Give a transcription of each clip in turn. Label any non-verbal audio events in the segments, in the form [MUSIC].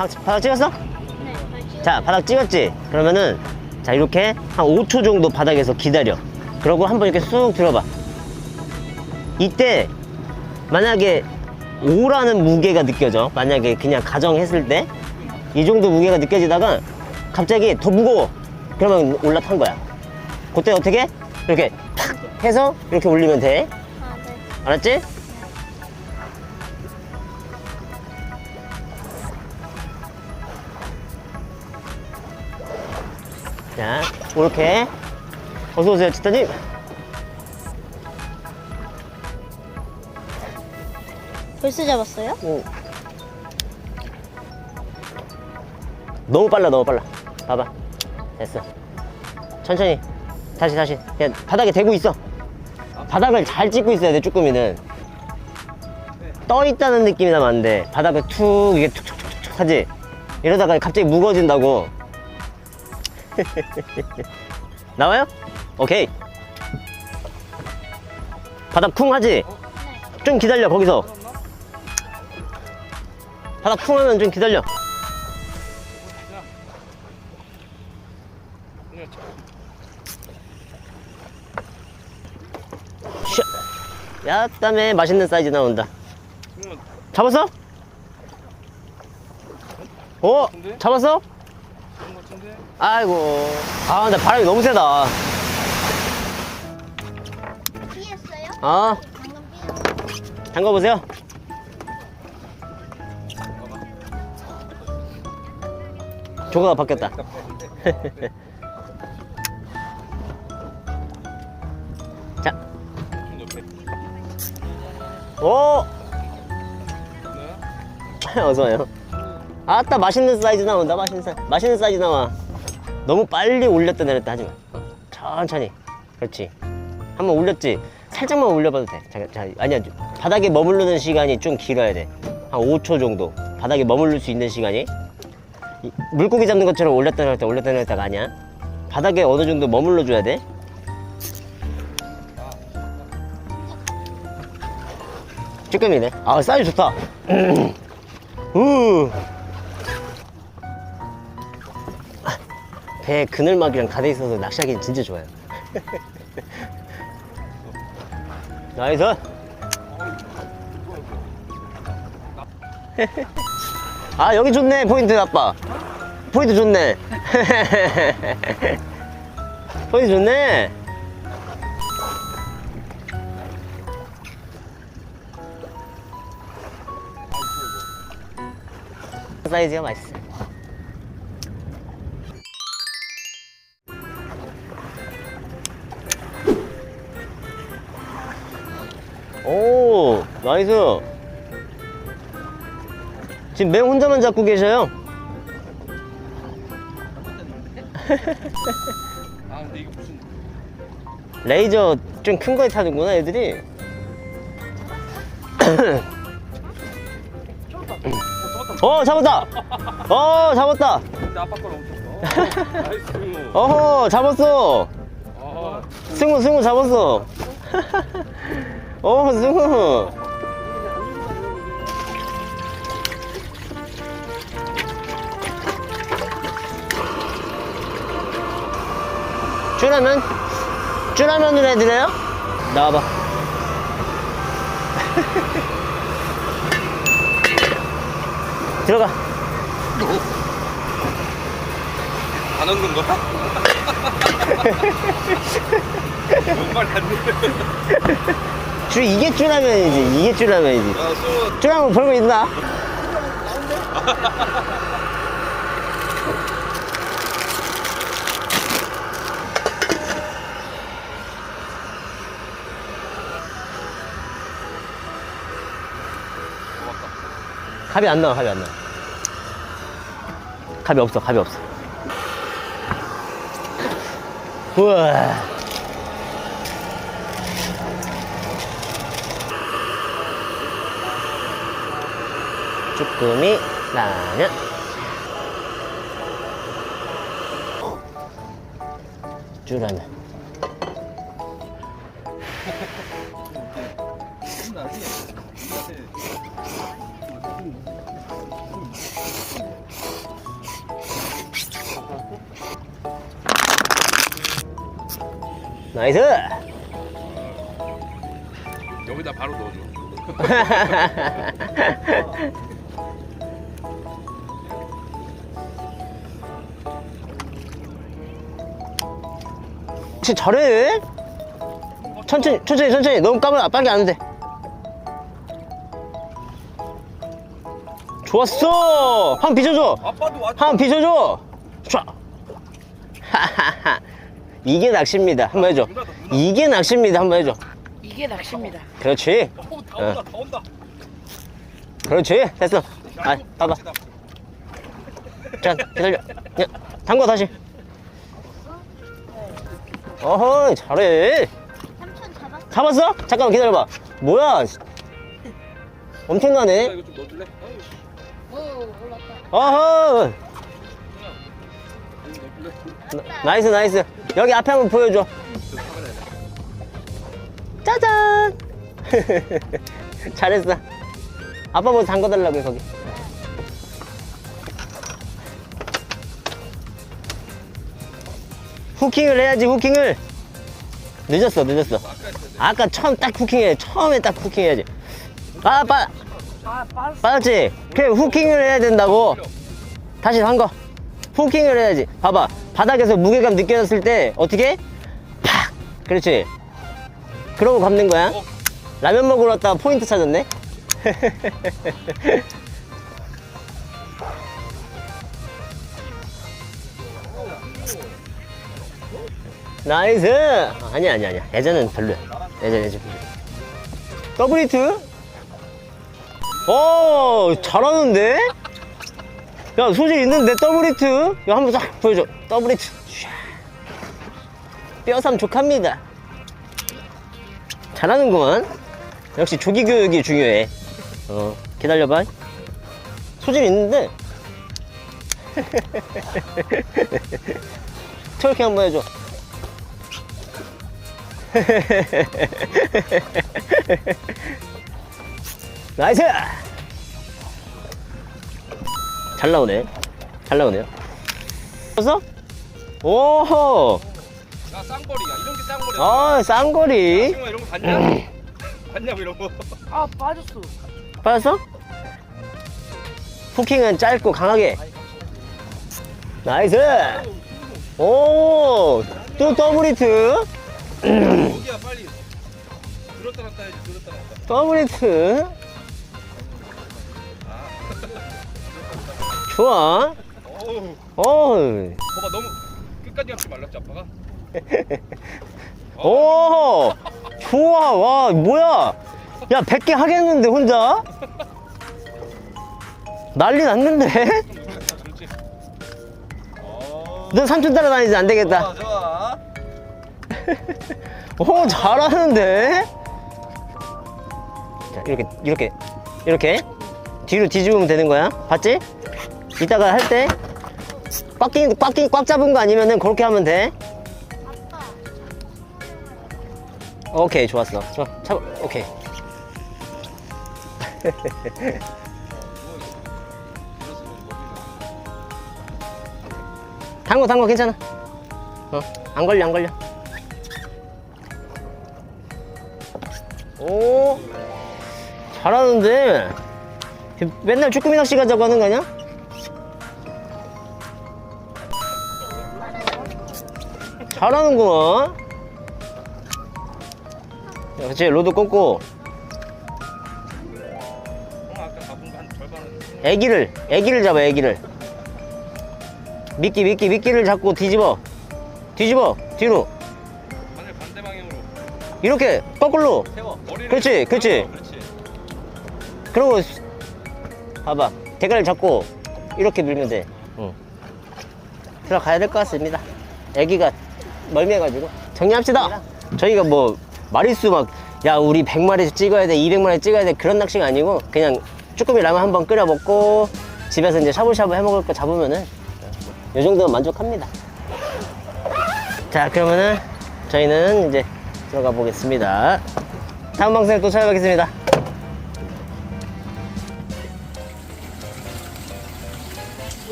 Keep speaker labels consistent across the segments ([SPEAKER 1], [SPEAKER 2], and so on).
[SPEAKER 1] 바닥, 바닥 찍었어?
[SPEAKER 2] 네?
[SPEAKER 1] 자, 바닥 찍었지? 그러면은, 자, 이렇게 한 5초 정도 바닥에서 기다려. 그러고 한번 이렇게 쑥 들어봐. 이때, 만약에 5라는 무게가 느껴져. 만약에 그냥 가정했을 때, 이 정도 무게가 느껴지다가, 갑자기 더 무거워. 그러면 올라탄 거야. 그때 어떻게? 이렇게 탁 해서 이렇게 올리면 돼.
[SPEAKER 2] 아, 네.
[SPEAKER 1] 알았지? 자, 이렇게 어서 오세요, 치타님.
[SPEAKER 2] 벌써 잡았어요?
[SPEAKER 1] 오. 너무 빨라, 너무 빨라. 봐봐, 됐어. 천천히, 다시, 다시. 그냥 바닥에 대고 있어. 바닥을 잘 찍고 있어야 돼, 쭈꾸미는. 떠 있다는 느낌이 나면 안 돼. 바닥을 툭, 이게 툭툭툭툭 하지. 이러다가 갑자기 무거워진다고. [LAUGHS] 나와요? 오케이. 바닥 쿵 하지? 좀 기다려, 거기서. 바닥 쿵 하면 좀 기다려. 슈. 야, 땀에 맛있는 사이즈 나온다. 잡았어? 오, 잡았어? 아이고. 아, 근데 바람이 너무 세다.
[SPEAKER 2] 피했어요?
[SPEAKER 1] 아,
[SPEAKER 2] 방금 피했어요.
[SPEAKER 1] 잠궈 보세요. 조가가 바뀌었다. [LAUGHS] 자. [LAUGHS] 오! 어서와요. 아따, 맛있는 사이즈 나온다, 맛있는 사이즈. 맛있는 사이즈 나와. 너무 빨리 올렸다 내렸다 하지 마. 천천히. 그렇지. 한번 올렸지? 살짝만 올려봐도 돼. 자, 자, 아니야. 바닥에 머무르는 시간이 좀 길어야 돼. 한 5초 정도. 바닥에 머무를 수 있는 시간이. 이- 물고기 잡는 것처럼 올렸다 내렸다 올렸다 내렸다가 아니야. 바닥에 어느 정도 머물러 줘야 돼. 쭈꾸미네. 아, 사이즈 좋다. 음. [CLEARS THROAT] 우. 배 그늘막이랑 다 돼 있어서 낚시하기는 진짜 좋아요. [LAUGHS] 나이스. [LAUGHS] 아 여기 좋네 포인트 아빠. 포인트 좋네. [LAUGHS] 포인트 좋네. 사이즈가 맛있어. 오, 나이스. 지금 맹 혼자만 잡고 계셔요. [LAUGHS]
[SPEAKER 3] 아 근데 이거 무슨
[SPEAKER 1] 레이저 좀 큰 거에 타는구나, 애들이. 어, 잡았다! 어, 잡았다!
[SPEAKER 3] 근데 아빠 걸 엄청 어, 나이스
[SPEAKER 1] 어허, 잡았어!
[SPEAKER 3] 아
[SPEAKER 1] 승우, 승우 잡았어! [LAUGHS] 어, 승우! 쭈라면? 쭈라면으로 해드려요? 나와봐. [LAUGHS] 들어가.
[SPEAKER 3] 안 얻는 [LAUGHS] 거야? 뭔 말이 안 돼.
[SPEAKER 1] 쭈, 이게 쭈라면이지. 이게 쭈라면이지.
[SPEAKER 3] 야, 수
[SPEAKER 1] 쭈라면 별거 있나? 갑이 안 나와, 갑이 안 나와. 갑이 없어, 갑이 없어. 우와. 쭈꾸미 라면 쭈라면 나이스!
[SPEAKER 3] 여기다 바로 넣어줘. [LAUGHS]
[SPEAKER 1] 혹시 잘해? 천천히, 천천히, 천천히. 너무 까면 빨리 안 돼. 좋았어! 한번 비춰줘!
[SPEAKER 3] 아빠도 왔.
[SPEAKER 1] 한번 비춰줘! 쫙! 하하하. 이게 낚시입니다. 한번 해줘. 이게 낚시입니다. 한번 해줘.
[SPEAKER 4] 이게 낚시입니다.
[SPEAKER 1] 그렇지.
[SPEAKER 3] 오, 다 온다, 다 온다.
[SPEAKER 1] 그렇지. 됐어. 아, 봐봐. 자, 기다려. 야, 담궈 다시. 어허, 잘해.
[SPEAKER 2] 삼촌 잡았어.
[SPEAKER 1] 잡았어? 잠깐만 기다려봐. 뭐야? 엄청나네.
[SPEAKER 3] 이거 좀 넣어줄래?
[SPEAKER 2] 오, 올랐다.
[SPEAKER 1] 어허. 나- 나이스, 나이스. 여기 앞에 한번 보여줘. 짜잔. [LAUGHS] 잘했어. 아빠 뭐 담궈달라고 거기. 후킹을 해야지 후킹을. 늦었어, 늦었어. 아까 처음 딱 후킹해. 처음에 딱 후킹해야지. 아, 빠. 빠졌지? 그래, 후킹을 해야 된다고. 다시 한 거. 후킹을 해야지. 봐봐. 바닥에서 무게감 느껴졌을 때 어떻게? 팍! 그렇지. 그러고 감는 거야.
[SPEAKER 3] 어.
[SPEAKER 1] 라면 먹으러 왔다가 포인트 찾았네. [LAUGHS] 나이스! 아니야, 아니야, 아니야. 예전엔 별로야. 예전, 예전. 더블 히트? 오, 잘하는데? 야, 소질 있는데, 더블 히트? 이거 한번 싹 보여줘. 더블 히트. 샤. 뼈삼 족합니다. 잘하는구만. 역시 조기 교육이 중요해. 어, 기다려봐. 소질 있는데. [LAUGHS] 저렇게 한번 해줘. [LAUGHS] 나이스! 잘 나오네. 잘 나오네요. 봤어? 오호!
[SPEAKER 3] 야, 쌍거리야. 이런 게 쌍거리야.
[SPEAKER 1] 아, 쌍거리.
[SPEAKER 3] 친구야, 이런 거 봤냐? [CLEARS THROAT] 봤냐고 이런 거.
[SPEAKER 4] 아, 빠졌어.
[SPEAKER 1] 받았어? 후킹은 짧고 강하게. 나이스! 오! 또 더블 히트.
[SPEAKER 3] 여기야 빨리. 들었다 놨다 해야지. 들었다 놨다.
[SPEAKER 1] 더블 히트. 좋아.
[SPEAKER 3] 어우,
[SPEAKER 1] 어우.
[SPEAKER 3] 봐봐 너무 끝까지 합지 말랐지 아빠가.
[SPEAKER 1] 오! 좋아. 와, 뭐야? 야, 100개 하겠는데, 혼자? 난리 났는데?
[SPEAKER 3] 그렇지. [LAUGHS] 어.
[SPEAKER 1] 너 삼촌 따라다니지 안 되겠다.
[SPEAKER 3] 좋아 좋아.
[SPEAKER 1] 오, 잘하는데? 자, 이렇게, 이렇게, 이렇게. 뒤로 뒤집으면 되는 거야. 봤지? 이따가 할 때, 꽉, 끼, 꽉, 끼, 꽉 잡은 거 아니면은 그렇게 하면 돼. 오케이, 좋았어. 좋아, 잡아, 오케이. [LAUGHS] 당거, 당거 괜찮아. 어, 안 걸려, 안 걸려. 오, 잘하는데. 맨날 쭈꾸미 낚시 가자고 하는 거 아니야? 잘하는구만. 야, 그치, 로드 꽂고. 애기를, 애기를 잡아, 애기를. 미끼, 미끼, 미끼를 잡고 뒤집어. 뒤집어, 뒤로. 이렇게, 거꾸로.
[SPEAKER 3] 세워.
[SPEAKER 1] 그렇지, 그렇지.
[SPEAKER 3] 그렇지.
[SPEAKER 1] 그러고, 스- 봐봐. 대가리를 잡고, 이렇게 밀면 돼. 응. 들어가야 될 것 같습니다. 애기가 멀미해가지고. 정리합시다. 저희가 뭐, 마리수 막, 야, 우리 100마리 찍어야 돼, 200마리 찍어야 돼, 그런 낚시가 아니고, 그냥 쭈꾸미 라면 한번 끓여 먹고, 집에서 이제 샤브샤브 해 먹을 거 잡으면은, 이 정도면 만족합니다. 자, 그러면은, 저희는 이제 들어가 보겠습니다. 다음 방송에 또 찾아뵙겠습니다.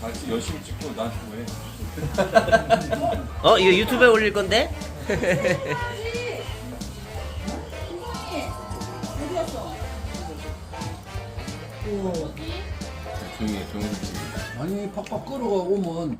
[SPEAKER 3] 잘 열심히 찍고 나한테 뭐 해. [LAUGHS]
[SPEAKER 1] 어 이거 유튜브에 올릴 건데? [LAUGHS]
[SPEAKER 5] 아니 팍팍 끌어오면